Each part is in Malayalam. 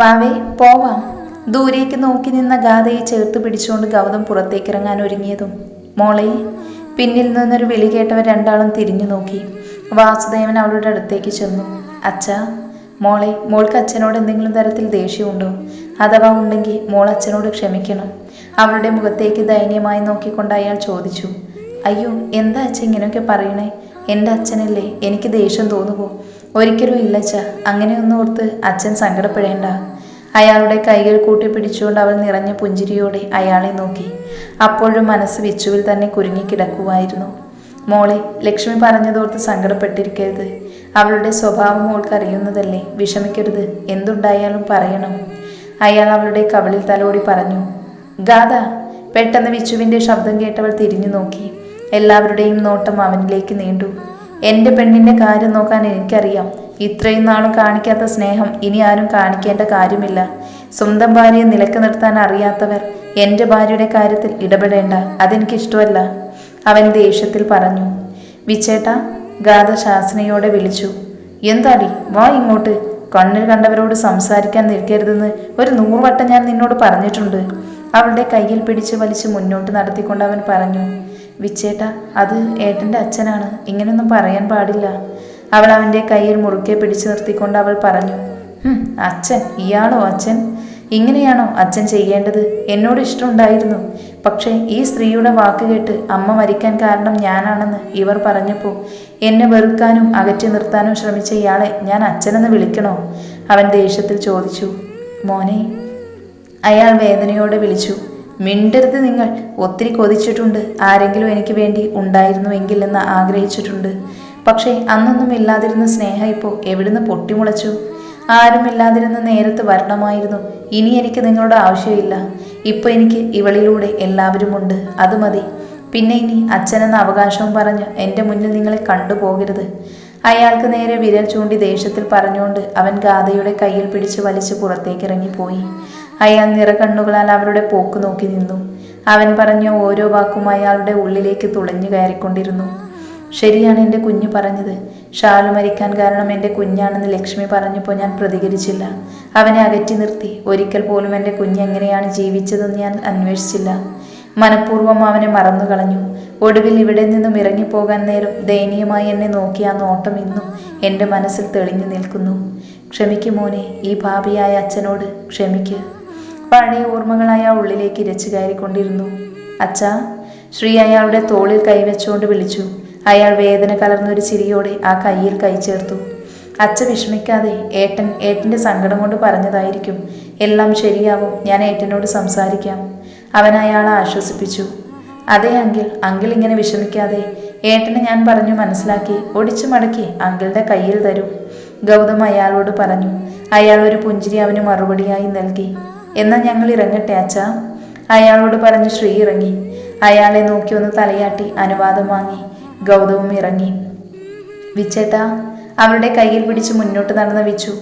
വാവേ പോവാം. ദൂരേക്ക് നോക്കി നിന്ന ഗാഥയെ ചേർത്ത് പിടിച്ചുകൊണ്ട് ഗൗതം പുറത്തേക്ക് ഇറങ്ങാൻ ഒരുങ്ങിയതും. മോളെ പിന്നിൽ നിന്നൊരു വിളി കേട്ടവർ രണ്ടാളും തിരിഞ്ഞു നോക്കി. വാസുദേവൻ അവളുടെ അടുത്തേക്ക് ചെന്നു. അച്ഛാ മോളെ മോൾക്ക് അച്ഛനോട് എന്തെങ്കിലും തരത്തിൽ ദേഷ്യമുണ്ടോ? അഥവാ ഉണ്ടെങ്കിൽ മോൾ അച്ഛനോട് ക്ഷമിക്കണം. അവളുടെ മുഖത്തേക്ക് ദയനീയമായി നോക്കിക്കൊണ്ട് അയാൾ ചോദിച്ചു. അയ്യോ എന്താ അച്ഛൻ ഇങ്ങനെയൊക്കെ പറയണേ? എന്റെ അച്ഛനല്ലേ എനിക്ക് ദേഷ്യം തോന്നുമോ ഒരിക്കലും ഇല്ല അച്ഛ. അങ്ങനെയൊന്നും ഓർത്ത് അച്ഛൻ സങ്കടപ്പെടേണ്ട. അയാളുടെ കൈകൾ കൂട്ടിപ്പിടിച്ചുകൊണ്ട് അവൾ നിറഞ്ഞ പുഞ്ചിരിയോടെ അയാളെ നോക്കി. അപ്പോഴും മനസ്സ് വിച്ചുവിൽ തന്നെ കുരുങ്ങിക്കിടക്കുമായിരുന്നു മോളെ ലക്ഷ്മി പറഞ്ഞതോർത്ത് സങ്കടപ്പെട്ടിരിക്കരുത്. അവളുടെ സ്വഭാവം മോൾക്ക് അറിയുന്നതല്ലേ? വിഷമിക്കരുത്. എന്തുണ്ടായാലും പറയണം. അയാൾ അവളുടെ കവളിൽ തലോടി പറഞ്ഞു. ഗാഥ. പെട്ടെന്ന് വിച്ചുവിന്റെ ശബ്ദം കേട്ടവൾ തിരിഞ്ഞു നോക്കി. എല്ലാവരുടെയും നോട്ടം അവനിലേക്ക് നീണ്ടു. എന്റെ പെണ്ണിന്റെ കാര്യം നോക്കാൻ എനിക്കറിയാം. ഇത്രയും നാളും കാണിക്കാത്ത സ്നേഹം ഇനി ആരും കാണിക്കേണ്ട കാര്യമില്ല. സ്വന്തം ഭാര്യയെ നിലയ്ക്ക് നിർത്താൻ അറിയാത്തവർ എന്റെ ഭാര്യയുടെ കാര്യത്തിൽ ഇടപെടേണ്ട. അതെനിക്കിഷ്ടമല്ല. അവൻ ദേഷ്യത്തിൽ പറഞ്ഞു. വിച്ചേട്ട ഗാഥ ശാസനയോടെ വിളിച്ചു. എന്താടി വാ ഇങ്ങോട്ട്. കണ്ണിൽ കണ്ടവരോട് സംസാരിക്കാൻ നിൽക്കരുതെന്ന് ഒരു നൂറുവട്ടം ഞാൻ നിന്നോട് പറഞ്ഞിട്ടുണ്ട്. അവളുടെ കയ്യിൽ പിടിച്ച് വലിച്ച് മുന്നോട്ട് നടത്തിക്കൊണ്ട് അവൻ പറഞ്ഞു. വിച്ചേട്ട അത് ഏട്ടന്റെ അച്ഛനാണ്. ഇങ്ങനെയൊന്നും പറയാൻ പാടില്ല. അവൾ അവന്റെ കയ്യിൽ മുറുക്കെ പിടിച്ചു നിർത്തിക്കൊണ്ട് അവൾ പറഞ്ഞു അച്ഛൻ ഇയാളോ അച്ഛൻ? ഇങ്ങനെയാണോ അച്ഛൻ ചെയ്യേണ്ടത്? എന്നോട് ഇഷ്ടമുണ്ടായിരുന്നു. പക്ഷേ ഈ സ്ത്രീയുടെ വാക്ക് കേട്ട് അമ്മ മരിക്കാൻ കാരണം ഞാനാണെന്ന് ഇവർ പറഞ്ഞപ്പോൾ എന്നെ വെറുക്കാനും അകറ്റി നിർത്താനും ശ്രമിച്ച ഇയാളെ ഞാൻ അച്ഛനെന്ന് വിളിക്കണോ? അവൻ ദേഷ്യത്തിൽ ചോദിച്ചു മോനെ അയാൾ വേദനയോടെ വിളിച്ചു മിണ്ടരുത് നിങ്ങൾ. ഒത്തിരി കൊതിച്ചിട്ടുണ്ട്. ആരെങ്കിലും എനിക്ക് വേണ്ടി ഉണ്ടായിരുന്നുവെങ്കിൽ എന്ന് ആഗ്രഹിച്ചിട്ടുണ്ട്. പക്ഷേ അന്നൊന്നും ഇല്ലാതിരുന്ന സ്നേഹം ഇപ്പോൾ എവിടുന്ന് പൊട്ടിമുളച്ചു? ആരുമില്ലാതിരുന്ന നേരത്ത് വരണമായിരുന്നു. ഇനി എനിക്ക് നിങ്ങളുടെ ആവശ്യമില്ല. ഇപ്പോൾ എനിക്ക് ഇവളിലൂടെ എല്ലാവരുമുണ്ട്. അത് മതി. പിന്നെ ഇനി അച്ഛനെന്ന അവകാശവും പറഞ്ഞ് എന്റെ മുന്നിൽ നിങ്ങളെ കണ്ടുപോകരുത്. അയാൾക്ക് നേരെ വിരൽ ചൂണ്ടി ദേഷ്യത്തിൽ പറഞ്ഞുകൊണ്ട് അവൻ ഗാഥയുടെ കയ്യിൽ പിടിച്ച് വലിച്ച് പുറത്തേക്ക് ഇറങ്ങിപ്പോയി അയാൾ നിറകണ്ണുകളാൽ അവരുടെ പോക്ക് നോക്കി നിന്നു. അവൻ പറഞ്ഞ ഓരോ വാക്കും അയാളുടെ ഉള്ളിലേക്ക് തുളഞ്ഞു കയറിക്കൊണ്ടിരുന്നു. ശരിയാണ് എന്റെ കുഞ്ഞു പറഞ്ഞത്. ഷാലു മരിക്കാൻ കാരണം എന്റെ കുഞ്ഞാണെന്ന് ലക്ഷ്മി പറഞ്ഞപ്പോൾ ഞാൻ പ്രതികരിച്ചില്ല. അവനെ അകറ്റി നിർത്തി. ഒരിക്കൽ പോലും എന്റെ കുഞ്ഞ് എങ്ങനെയാണ് ജീവിച്ചതെന്ന് ഞാൻ അന്വേഷിച്ചില്ല. മനഃപൂർവം അവനെ മറന്നു കളഞ്ഞു. ഒടുവിൽ ഇവിടെ നിന്നും ഇറങ്ങിപ്പോകാൻ നേരം ദയനീയമായി എന്നെ നോക്കി ആ നോട്ടം ഇന്നും എന്റെ മനസ്സിൽ തെളിഞ്ഞു നിൽക്കുന്നു. ക്ഷമിക്ക് മോനെ ഈ ഭാവിയായ അച്ഛനോട് ക്ഷമിക്ക്. പഴയ ഓർമ്മകൾ അയാൾ ഉള്ളിലേക്ക് ഇരച്ചു കയറിക്കൊണ്ടിരുന്നു. അച്ഛാ ശ്രീ അയാളുടെ തോളിൽ കൈവച്ചുകൊണ്ട് വിളിച്ചു. അയാൾ വേദന കലർന്നൊരു ചിരിയോടെ ആ കയ്യിൽ കൈ ചേർത്തു. അച്ഛ വിഷമിക്കാതെ. ഏട്ടൻ ഏട്ടന്റെ സങ്കടം കൊണ്ട് പറഞ്ഞതായിരിക്കും. എല്ലാം ശരിയാവും. ഞാൻ ഏട്ടനോട് സംസാരിക്കാം. അവൻ അയാളെ ആശ്വസിപ്പിച്ചു. അതെ അങ്കിൾ. അങ്കിൾ ഇങ്ങനെ വിഷമിക്കാതെ. ഏട്ടനെ ഞാൻ പറഞ്ഞു മനസ്സിലാക്കി. ഒടിച്ചു മടക്കി അങ്കിളുടെ കയ്യിൽ തരും. ഗൗതം അയാളോട് പറഞ്ഞു. അയാൾ ഒരു പുഞ്ചിരി അവന് മറുപടിയായി നൽകി. എന്നാൽ ഞങ്ങൾ ഇറങ്ങട്ടെ അച്ഛാ? അയാളോട് പറഞ്ഞ് ശ്രീ ഇറങ്ങി. അയാളെ നോക്കി ഒന്ന് തലയാട്ടി അനുവാദം വാങ്ങി. ഗൗതവും ഇറങ്ങി. വിച്ചേട്ടാ അവളുടെ കയ്യിൽ പിടിച്ച് മുന്നോട്ട് നടന്ന വിച്ചു.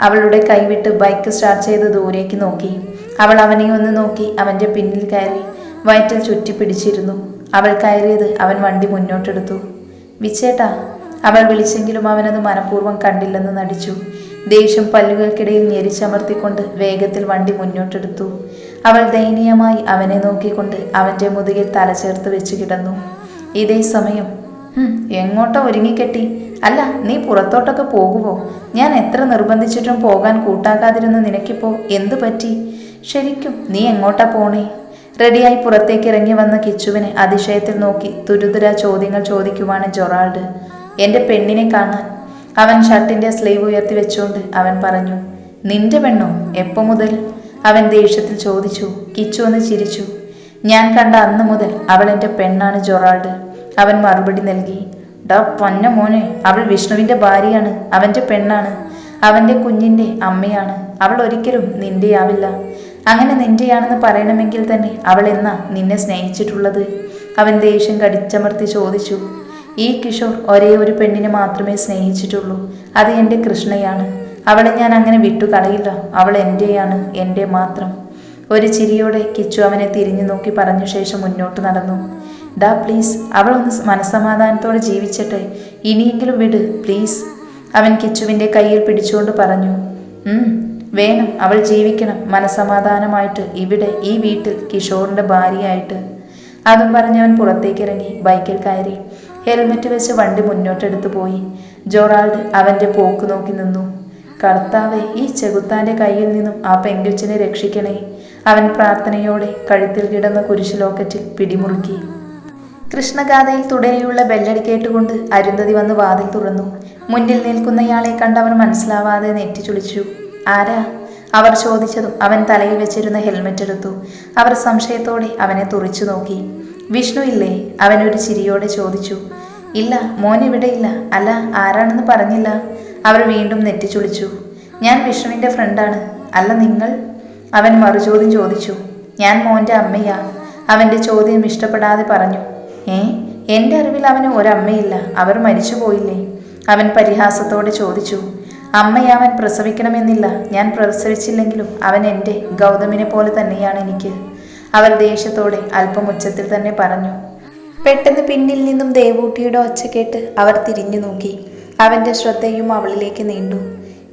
അവളുടെ കൈവിട്ട് ബൈക്ക് സ്റ്റാർട്ട് ചെയ്ത് ദൂരേക്ക് നോക്കി. അവൾ അവനെ ഒന്ന് നോക്കി അവന്റെ പിന്നിൽ കയറി വയറ്റിൽ ചുറ്റി പിടിച്ചിരുന്നു അവൾ കയറിയത് അവൻ വണ്ടി മുന്നോട്ടെടുത്തു. വിച്ചേട്ടാ അവൾ വിളിച്ചെങ്കിലും അവനത് മനഃപൂർവം കണ്ടില്ലെന്ന് നടിച്ചു. ദേഷ്യം പല്ലുകൾക്കിടയിൽ ഞെരിച്ചമർത്തിക്കൊണ്ട് വേഗത്തിൽ വണ്ടി മുന്നോട്ടെടുത്തു. അവൾ ദയനീയമായി അവനെ നോക്കിക്കൊണ്ട് അവന്റെ മുതുകിൽ തലചേർത്ത് വെച്ച് കിടന്നു. ഇതേ സമയം "ഹും, എങ്ങോട്ടോ ഒരുങ്ങിക്കെട്ടി. അല്ല നീ പുറത്തോട്ടൊക്കെ പോകുമോ ഞാൻ എത്ര നിർബന്ധിച്ചിട്ടും പോകാൻ കൂട്ടാക്കാതിരുന്ന നിനക്കിപ്പോ എന്തു പറ്റി? ശരിക്കും നീ എങ്ങോട്ടാ പോണേ? റെഡിയായി പുറത്തേക്ക് ഇറങ്ങി വന്ന കിച്ചുവിനെ അതിശയത്തിൽ നോക്കി തുരുതുര ചോദ്യങ്ങൾ ചോദിക്കുവാണ് ജൊറാൾഡ്. എന്റെ പെണ്ണിനെ കാണാൻ അവൻ ഷർട്ടിന്റെ സ്ലീവ് ഉയർത്തി വെച്ചുകൊണ്ട് അവൻ പറഞ്ഞു നിന്റെ പെണ്ണോ എപ്പോ മുതൽ? അവൻ ദേഷ്യത്തിൽ ചോദിച്ചു കിച്ചു ഒന്ന് ചിരിച്ചു. ഞാൻ കണ്ട അന്ന് മുതൽ അവൾ എന്റെ പെണ്ണാണ് ജൊറാൾഡ്. അവൻ മറുപടി നൽകി ഡാ പൊന്ന മോനെ അവൾ വിഷ്ണുവിന്റെ ഭാര്യയാണ് അവന്റെ പെണ്ണാണ്. അവന്റെ കുഞ്ഞിന്റെ അമ്മയാണ്. അവൾ ഒരിക്കലും നിന്റെയാവില്ല. അങ്ങനെ നിന്റെയാണെന്ന് പറയണമെങ്കിൽ തന്നെ അവൾ എന്നാ നിന്നെ സ്നേഹിച്ചിട്ടുള്ളത്? അവൻ ദേഷ്യം കടിച്ചമർത്തി ചോദിച്ചു ഈ കിഷോർ ഒരേ ഒരു പെണ്ണിനെ മാത്രമേ സ്നേഹിച്ചിട്ടുള്ളൂ. അത് എന്റെ കൃഷ്ണയാണ്. അവളെ ഞാൻ അങ്ങനെ വിട്ടുകളയില്ല. അവൾ എന്റെയാണ് എന്റെ മാത്രം. ഒരു ചിരിയോടെ കിച്ചു അവനെ തിരിഞ്ഞു നോക്കി പറഞ്ഞ ശേഷം മുന്നോട്ട് നടന്നു. ഡാ പ്ലീസ് അവൾ ഒന്ന് മനസ്സമാധാനത്തോടെ ജീവിച്ചട്ടെ. ഇനിയെങ്കിലും വിട് പ്ലീസ്. അവൻ കിച്ചുവിന്റെ കയ്യിൽ പിടിച്ചുകൊണ്ട് പറഞ്ഞു. വേണം. അവൾ ജീവിക്കണം. മനസമാധാനമായിട്ട് ഇവിടെ ഈ വീട്ടിൽ കിഷോറിന്റെ ഭാര്യയായിട്ട്. അതും പറഞ്ഞവൻ പുറത്തേക്കിറങ്ങി ബൈക്കിൽ കയറി. ഹെൽമെറ്റ് വെച്ച് വണ്ടി മുന്നോട്ടെടുത്തു പോയി. ജോറാൾഡ് അവന്റെ പോക്ക് നോക്കി നിന്നു. കർത്താവെ ഈ ചെകുത്താന്റെ കയ്യിൽ നിന്നും ആ പെങ്കുച്ചിനെ രക്ഷിക്കണേ. അവൻ പ്രാർത്ഥനയോടെ കഴുത്തിൽ കിടന്ന കുരിശ് ലോക്കറ്റിൽ പിടിമുറുക്കി. കൃഷ്ണഗാഥയിൽ തുടരെയുള്ള ബെല്ലടി കേട്ടുകൊണ്ട് അരുന്ധതി വന്ന് വാതിൽ തുറന്നു. മുന്നിൽ നിൽക്കുന്നയാളെ കണ്ട് അവൻ മനസ്സിലാവാതെ നെറ്റി ചുളിച്ചു ആരാ? അവർ ചോദിച്ചതും അവൻ തലയിൽ വെച്ചിരുന്ന ഹെൽമെറ്റ് എടുത്തു. അവർ സംശയത്തോടെ അവനെ തുറിച്ചു നോക്കി. വിഷ്ണു ഇല്ലേ? അവനൊരു ചിരിയോടെ ചോദിച്ചു. ഇല്ല മോൻ ഇവിടെ ഇല്ല. അല്ല ആരാണെന്ന് പറഞ്ഞില്ല. അവർ വീണ്ടും നെറ്റിച്ചുളിച്ചു. ഞാൻ വിഷ്ണുവിന്റെ ഫ്രണ്ടാണ്. അല്ല നിങ്ങൾ? അവൻ മറുചോദ്യം ചോദിച്ചു. ഞാൻ മോന്റെ അമ്മയാ. അവന്റെ ചോദ്യം ഇഷ്ടപ്പെടാതെ പറഞ്ഞു. ഏ എന്റെ അറിവിൽ അവന് ഒരമ്മയില്ല. അവർ മരിച്ചു പോയില്ലേ അവൻ പരിഹാസത്തോടെ ചോദിച്ചു. അമ്മയാവൻ പ്രസവിക്കണമെന്നില്ല. ഞാൻ പ്രസവിച്ചില്ലെങ്കിലും അവൻ എന്റെ ഗൗതമിനെ പോലെ തന്നെയാണ് എനിക്ക്. അവർ ദേഷ്യത്തോടെ അല്പം ഉച്ചത്തിൽ തന്നെ പറഞ്ഞു. പെട്ടെന്ന് പിന്നിൽ നിന്നും ദേവൂട്ടിയുടെ ഒച്ച കേട്ട് അവർ തിരിഞ്ഞു നോക്കി. അവന്റെ ശ്രദ്ധയും അവളിലേക്ക് നീണ്ടു.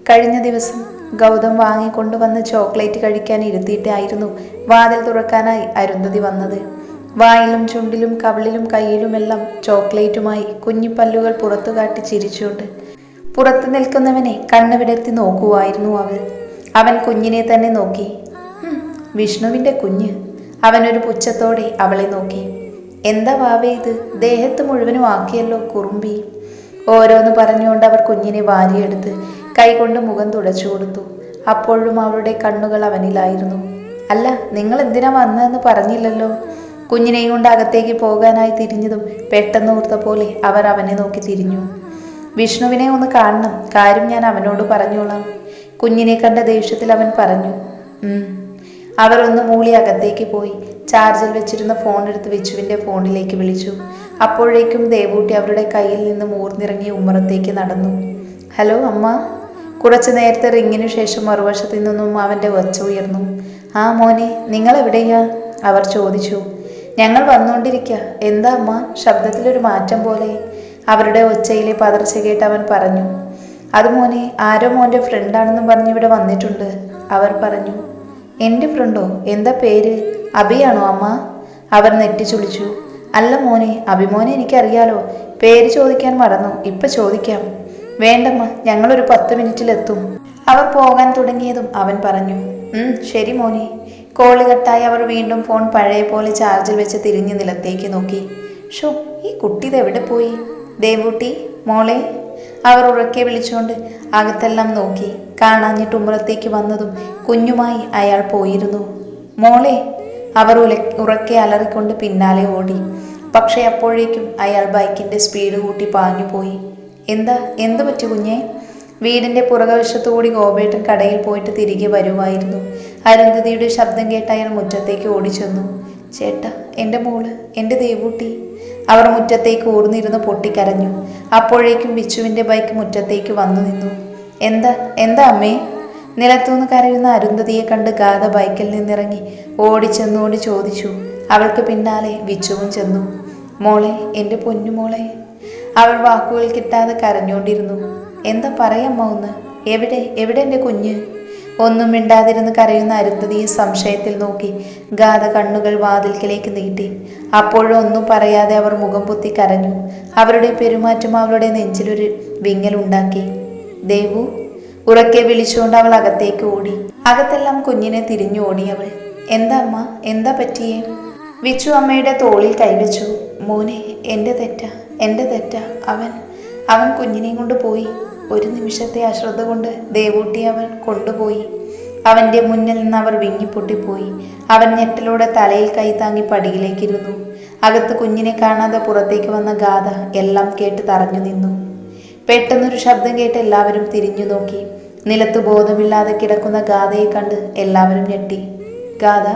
കഴിഞ്ഞ ദിവസം ഗൗതം വാങ്ങിക്കൊണ്ടുവന്ന് ചോക്ലേറ്റ് കഴിക്കാൻ ഇരുത്തിയിട്ടായിരുന്നു വാതിൽ തുറക്കാനായി അരുന്ധതി വന്നത്. വായിലും ചുണ്ടിലും കവിളിലും കയ്യിലുമെല്ലാം ചോക്ലേറ്റുമായി കുഞ്ഞിപ്പല്ലുകൾ പുറത്തു കാട്ടി ചിരിച്ചുകൊണ്ട് പുറത്തു നിൽക്കുന്നവനെ കണ്ണുവിടർത്തി നോക്കുവായിരുന്നു അവൾ. അവൻ കുഞ്ഞിനെ തന്നെ നോക്കി. "ഹും, വിഷ്ണുവിന്റെ കുഞ്ഞ്. അവനൊരു പുച്ഛത്തോടെ അവളെ നോക്കി. എന്താ വാവേ ഇത്? ദേഹത്ത് മുഴുവനും ആക്കിയല്ലോ കുറുമ്പി. ഓരോന്ന് പറഞ്ഞുകൊണ്ട് അവർ കുഞ്ഞിനെ വാരിയെടുത്ത് കൈകൊണ്ട് മുഖം തുടച്ചു കൊടുത്തു. അപ്പോഴും അവളുടെ കണ്ണുകൾ അവനിലായിരുന്നു. അല്ല നിങ്ങൾ എന്തിനാ വന്നതെന്ന് പറഞ്ഞില്ലല്ലോ? കുഞ്ഞിനെയും കൊണ്ട് അകത്തേക്ക് പോകാനായി തിരിഞ്ഞതും പെട്ടെന്ന് ഓർത്ത പോലെ അവർ അവനെ നോക്കി തിരിഞ്ഞു. വിഷ്ണുവിനെ ഒന്ന് കാണണം. കാര്യം ഞാൻ അവനോട് പറഞ്ഞോളാം. കുഞ്ഞിനെ കണ്ട ദേഷ്യത്തിൽ അവൻ പറഞ്ഞു. അവർ ഒന്ന് മൂളി അകത്തേക്ക് പോയി. ചാർജിൽ വെച്ചിരുന്ന ഫോൺ എടുത്ത് വിച്ചുവിന്റെ ഫോണിലേക്ക് വിളിച്ചു. അപ്പോഴേക്കും ദേവൂട്ടി അവരുടെ കയ്യിൽ നിന്ന് മൂർന്നിറങ്ങി ഉമ്മറത്തേക്ക് നടന്നു. ഹലോ അമ്മ. കുറച്ചു നേരത്തെ റിങ്ങിനു ശേഷം മറുവശത്തു നിന്നും അവന്റെ ഒച്ച ഉയർന്നു. ആ മോനെ നിങ്ങൾ എവിടെയാ അവർ ചോദിച്ചു. ഞങ്ങൾ വന്നുകൊണ്ടിരിക്കുക എന്താ അമ്മ? ശബ്ദത്തിലൊരു മാറ്റം പോലെ. അവരുടെ ഒച്ചയിലെ പതർച്ച കേട്ട് അവൻ പറഞ്ഞു. അത് മോനെ ആരോ മോന്റെ ഫ്രണ്ടാണെന്നും പറഞ്ഞ് ഇവിടെ വന്നിട്ടുണ്ട് അവർ പറഞ്ഞു. എന്റെ ഫ്രണ്ടോ? എന്താ പേര്? അഭിയാണോ അമ്മ? അവർ നെറ്റിച്ചുളിച്ചു അല്ല മോനെ അഭിമോനെ എനിക്കറിയാലോ. പേര് ചോദിക്കാൻ മറന്നു. ഇപ്പൊ ചോദിക്കാം. വേണ്ടമ്മ ഞങ്ങളൊരു പത്ത് മിനിറ്റിലെത്തും. അവർ പോകാൻ തുടങ്ങിയതും അവൻ പറഞ്ഞു. ശരി മോനെ. കോൾ കട്ടായി അവർ വീണ്ടും ഫോൺ പഴയ പോലെ ചാർജിൽ വെച്ച് തിരിഞ്ഞ് നിലത്തേക്ക് നോക്കി. ഷോ ഈ കുട്ടി ഇതെവിടെ പോയി? ദേവൂട്ടി മോളെ. അവർ ഉറക്കെ വിളിച്ചുകൊണ്ട് അകത്തെല്ലാം നോക്കി. കാണാഞ്ഞിട്ട് ഉമ്മറത്തേക്ക് വന്നതും കുഞ്ഞുമായി അയാൾ പോയിരുന്നു. മോളെ അവർ ഉല ഉറക്കെ അലറിക്കൊണ്ട് പിന്നാലെ ഓടി. പക്ഷേ അപ്പോഴേക്കും അയാൾ ബൈക്കിന്റെ സ്പീഡ് കൂട്ടി പാഞ്ഞു പോയി. എന്താ എന്തു പറ്റി കുഞ്ഞെ? വീടിന്റെ പുറകവശത്തുകൂടി ഗോപേട്ടൻ കടയിൽ പോയിട്ട് തിരികെ വരുമായിരുന്നു. അരുന്ധതിയുടെ ശബ്ദം കേട്ട് അയാൾ മുറ്റത്തേക്ക് ഓടിച്ചെന്നു. ചേട്ടാ എന്റെ മോൾ എന്റെ ദേവൂട്ടി. അവർ മുറ്റത്തേക്ക് ഊർന്നിരുന്ന് പൊട്ടിക്കരഞ്ഞു. അപ്പോഴേക്കും ബിച്ചുവിന്റെ ബൈക്ക് മുറ്റത്തേക്ക് വന്നു നിന്നു. എന്താ എന്താ അമ്മേ? നിലത്തുനിന്ന് കരയുന്ന അരുന്ധതിയെ കണ്ട് ഗാഥ ബൈക്കിൽ നിന്നിറങ്ങി ഓടിച്ചെന്നുകൊണ്ട് ചോദിച്ചു. അവൾക്ക് പിന്നാലെ ബിച്ചുവും ചെന്നു. മോളെ എന്റെ പൊന്നുമോളെ അവൾ വാക്കുകൾ കിട്ടാതെ കരഞ്ഞുകൊണ്ടിരുന്നു. എന്താ പറയമ്മ ഒന്ന് എവിടെ എവിടെ എന്റെ കുഞ്ഞ്? ഒന്നും മിണ്ടാതിരുന്ന് കരയുന്ന അരുന്ധതിയെ സംശയത്തിൽ നോക്കി. ഗാഥ കണ്ണുകൾ വാതിൽക്കലേക്ക് നീട്ടി. അപ്പോഴും ഒന്നും പറയാതെ അവർ മുഖം പൊത്തി കരഞ്ഞു. അവരുടെ പെരുമാറ്റം അവളുടെ നെഞ്ചിലൊരു വിങ്ങലുണ്ടാക്കി ദേവു ഉറക്കെ വിളിച്ചുകൊണ്ട് അവൾ അകത്തേക്ക് ഓടി. അകത്തെല്ലാം കുഞ്ഞിനെ തിരിഞ്ഞു ഓടി അവൾ. എന്താ അമ്മ? എന്താ പറ്റിയേ? വിച്ചു അമ്മയുടെ തോളിൽ കൈവച്ചു. മോനെ എന്റെ തെറ്റ എന്റെ തെറ്റ. അവൻ അവൻ കുഞ്ഞിനെയും കൊണ്ട് പോയി. ഒരു നിമിഷത്തെ അശ്രദ്ധ കൊണ്ട് ദേവൂട്ടി അവൻ കൊണ്ടുപോയി. അവന്റെ മുന്നിൽ നിന്ന് അവർ വിങ്ങിപ്പൊട്ടിപ്പോയി. അവൻ ഞെട്ടലോടെ തലയിൽ കൈ താങ്ങി പടിയിലേക്കിരുന്നു. അകത്ത് കുഞ്ഞിനെ കാണാതെ പുറത്തേക്ക് വന്ന ഗാഥ എല്ലാം കേട്ട് തറഞ്ഞു നിന്നു. പെട്ടെന്നൊരു ശബ്ദം കേട്ട് എല്ലാവരും തിരിഞ്ഞു നോക്കി. നിലത്ത് ബോധമില്ലാതെ കിടക്കുന്ന ഗാഥയെ കണ്ട് എല്ലാവരും ഞെട്ടി. ഗാഥ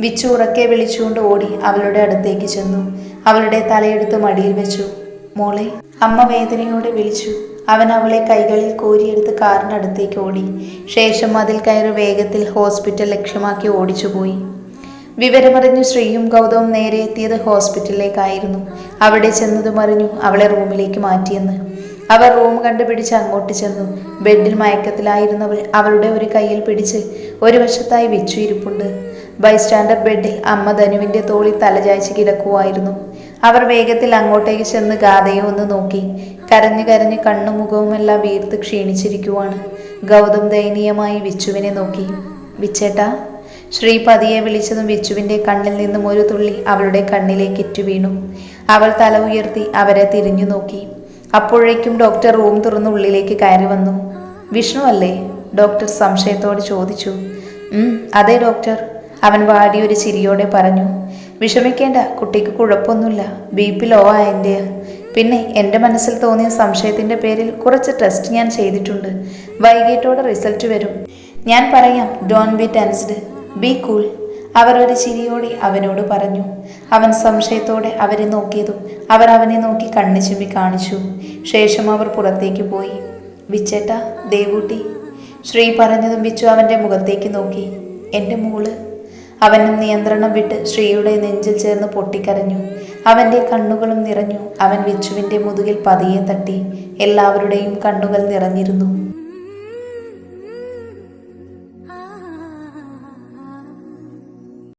വിച്ചു ഉറക്കെ വിളിച്ചുകൊണ്ട് ഓടി അവളുടെ അടുത്തേക്ക് ചെന്നു. അവളുടെ തലയെടുത്ത് മടിയിൽ വെച്ചു. മോളെ അമ്മ വേദനയോടെ വിളിച്ചു. അവൻ അവളെ കൈകളിൽ കോരിയെടുത്ത് കാറിനടുത്തേക്ക് ഓടി. ശേഷം അതിൽ കയറി വേഗത്തിൽ ഹോസ്പിറ്റൽ ലക്ഷ്യമാക്കി ഓടിച്ചുപോയി. വിവരമറിഞ്ഞ് ശ്രീയും ഗൗതവും നേരെ എത്തിയത് ഹോസ്പിറ്റലിലേക്കായിരുന്നു. അവിടെ ചെന്നതും അറിഞ്ഞു അവളെ റൂമിലേക്ക് മാറ്റിയെന്ന്. അവർ റൂം കണ്ടുപിടിച്ച് അങ്ങോട്ട് ചെന്നു. ബെഡിൽ മയക്കത്തിലായിരുന്നവൾ അവളുടെ ഒരു കയ്യിൽ പിടിച്ച് ഒരു വശത്തായി വെച്ചു ഇരിപ്പുണ്ട്. ബൈസ്റ്റാൻഡർ ബെഡിൽ അമ്മ ധനുവിന്റെ തോളിൽ തലചായ്ച്ച് കിടക്കുമായിരുന്നു അവർ വേഗത്തിൽ അങ്ങോട്ടേക്ക് ചെന്ന് ഗാഥയെ ഒന്ന് നോക്കി. കരഞ്ഞു കരഞ്ഞ് കണ്ണും മുഖവുമെല്ലാം വീർത്ത് ക്ഷീണിച്ചിരിക്കുവാണ്. ഗൗതം ദയനീയമായി വിച്ചുവിനെ നോക്കി. വിച്ചേട്ടാ ശ്രീ പതിയെ വിളിച്ചതും വിച്ചുവിന്റെ കണ്ണിൽ നിന്നും ഒരു തുള്ളി അവളുടെ കണ്ണിലേക്ക് ഇറ്റുവീണു അവൾ തല ഉയർത്തി അവരെ തിരിഞ്ഞു നോക്കി. അപ്പോഴേക്കും ഡോക്ടർ റൂം തുറന്ന് ഉള്ളിലേക്ക് കയറി വന്നു. വിഷ്ണു അല്ലേ? ഡോക്ടർ സംശയത്തോട് ചോദിച്ചു. അതെ ഡോക്ടർ. അവൻ വാടിയൊരു ചിരിയോടെ പറഞ്ഞു. വിഷമിക്കേണ്ട കുട്ടിക്ക് കുഴപ്പമൊന്നുമില്ല. ബി പി ലോ ആയതിന്റെ പിന്നെ എന്റെ മനസ്സിൽ തോന്നിയ സംശയത്തിന്റെ പേരിൽ കുറച്ച് ടെസ്റ്റ് ഞാൻ ചെയ്തിട്ടുണ്ട്. വൈകിട്ടോടെ റിസൾട്ട് വരും. ഞാൻ പറയാം don't be tensed be cool അവർ ഒരു ചിരിയോടെ അവനോട് പറഞ്ഞു. അവൻ സംശയത്തോടെ അവരെ നോക്കിയതും അവർ അവനെ നോക്കി കണ്ണു ചുമ്മി കാണിച്ചു. ശേഷം അവർ പുറത്തേക്ക് പോയി. വിച്ചേട്ട ദേവൂട്ടി. ശ്രീ പറഞ്ഞതും വിച്ചു അവന്റെ മുഖത്തേക്ക് നോക്കി. എന്റെ മോൾ അവനും നിയന്ത്രണം വിട്ട് ശ്രീയുടെ നെഞ്ചിൽ ചേർന്ന് പൊട്ടിക്കരഞ്ഞു. അവന്റെ കണ്ണുകളും നിറഞ്ഞു. അവൻ വിച്ചുവിന്റെ മുതുകിൽ പതിയെ തട്ടി. എല്ലാവരുടെയും കണ്ണുകൾ നിറഞ്ഞിരുന്നു.